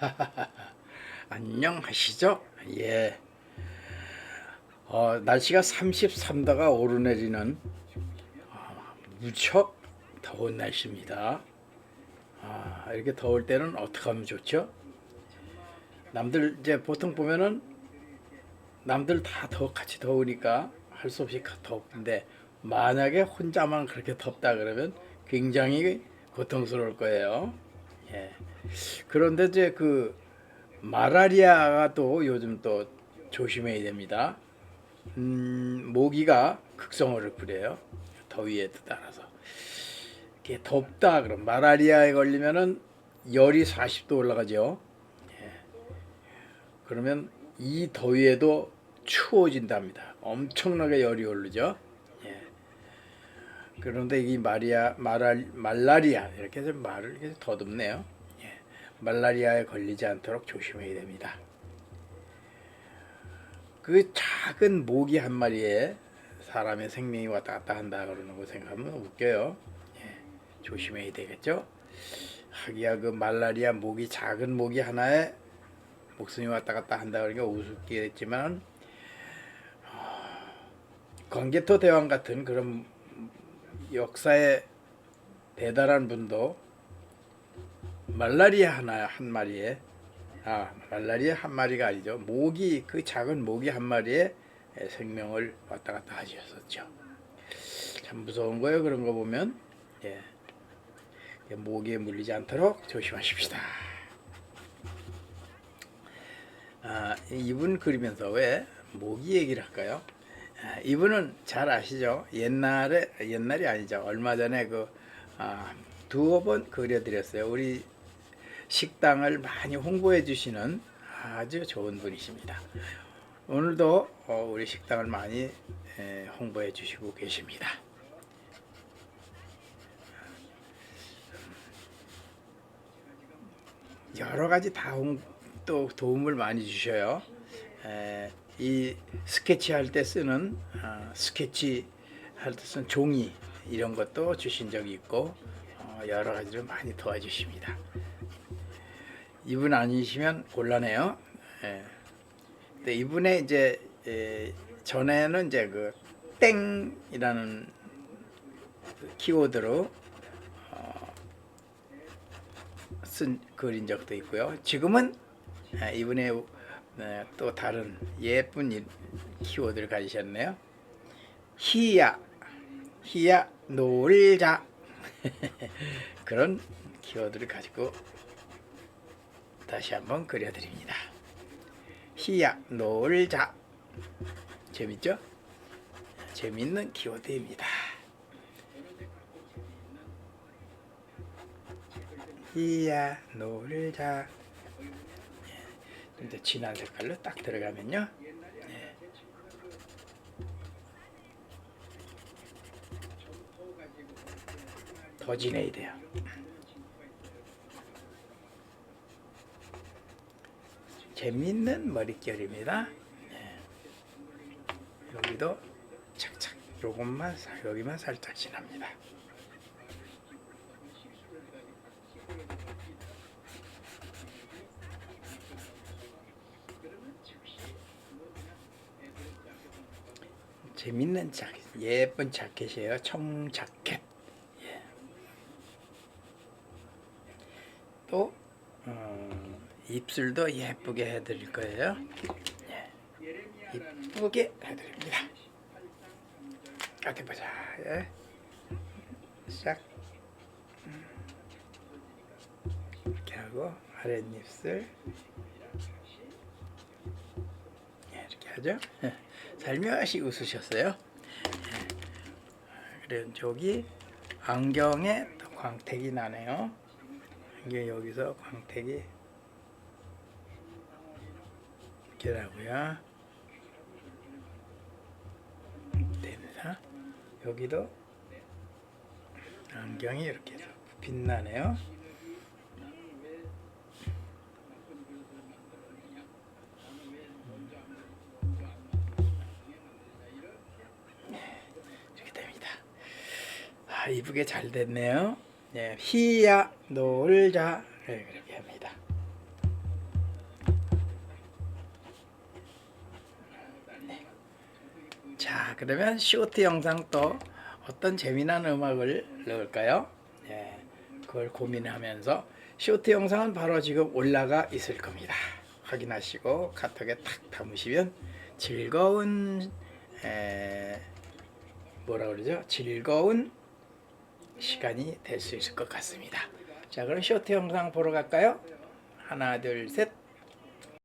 안녕하시죠? 예. 어, 날씨가 33도가 오르내리는 어, 무척 더운 날씨입니다. 아, 이렇게 더울 때는 어떻게 하면 좋죠? 남들 이제 보통 보면은 남들 다 더 같이 더우니까 할 수 없이 더운데 만약에 혼자만 그렇게 덥다 그러면 굉장히 고통스러울 거예요. 예. 그런데 이제 그 마라리아가 또 요즘 또 조심해야 됩니다. 음, 모기가 극성어를 부려요. 더위에 따라서. 이게 덥다 그럼 마라리아에 걸리면은 열이 40도 올라가죠. 예. 그러면 이 더위에도 추워진답니다. 엄청나게 열이 오르죠. 예. 그런데 이 마리아 마라 말라리아 이렇게 해서 말을 이렇게 더듬네요. 예. 말라리아에 걸리지 않도록 조심해야 됩니다. 그 작은 모기 한 마리에 사람의 생명이 왔다 갔다 한다 그러는 거 생각하면 웃겨요. 예. 조심해야 되겠죠. 하기야 그 말라리아 모기 작은 모기 하나에 목숨이 왔다 갔다 한다 그러니까 우습겠지만 광개토 대왕 같은 그런 역사의 대단한 분도 말라리아 하나 한 마리에 아 말라리아 한 마리가 아니죠 모기 그 작은 모기 한 마리에 생명을 왔다 갔다 하셨었죠 참 무서운 거예요 그런 거 보면 예 모기에 물리지 않도록 조심하십시다 아 이분 그리면서 왜 모기 얘기를 할까요 아, 이분은 잘 아시죠? 옛날에 옛날이 아니죠. 얼마 전에 그 아, 두어 번 그려드렸어요. 우리 식당을 많이 홍보해 주시는 아주 좋은 분이십니다. 오늘도 어, 우리 식당을 많이 에, 홍보해 주시고 계십니다. 여러 가지 다또 도움을 많이 주셔요. 에, 이 스케치 할 때 쓰는 아, 스케치 할 때 쓰는 종이 이런 것도 주신 적이 있고 어, 여러 가지로 많이 도와주십니다. 이분 아니시면 곤란해요. 예. 근데 이분의 이제 예, 전에는 이제 그 땡이라는 그 키워드로 어, 쓴 그린 적도 있고요. 지금은 아, 이분의 네, 또 다른 예쁜 이- 키워드를 가지셨네요. 희야, 희야 놀자 그런 키워드를 가지고 다시 한번 그려드립니다. 희야 놀자 재밌죠? 재밌는 키워드입니다. 희야 놀자 이제 진한 색깔로 딱 들어가면요. 예. 더 진해야 돼요. 재밌는 머릿결입니다. 예. 여기도 착착 요것만 사- 여기만 살짝 진합니다. 재밌는 자켓, 예쁜 자켓이에요. 청 자켓. 예. 또 어, 입술도 예쁘게 해드릴 거예요. 예. 이쁘게 해드립니다. 어디 보자. 예. 시작. 음. 이렇게 하고 아랫입술 예, 이렇게 하죠. 살며시 웃으셨어요. 예. 그래 저기 안경에 또 광택이 나네요. 이게 여기서 광택이 이렇게 나고요. 됩니다. 여기도 안경이 이렇게 빛나네요. 아, 이쁘게 잘 됐네요. 예, 희야 놀자 네, 그렇게 합니다. 자, 그러면 쇼트 영상 또 어떤 재미난 음악을 넣을까요? 예, 그걸 고민하면서 쇼트 영상은 바로 지금 올라가 있을 겁니다. 확인하시고 카톡에 탁 담으시면 즐거운 에, 뭐라 그러죠? 즐거운 시간이 될 수 있을 것 같습니다. 자, 그럼 쇼트 영상 보러 갈까요? 하나, 둘, 셋.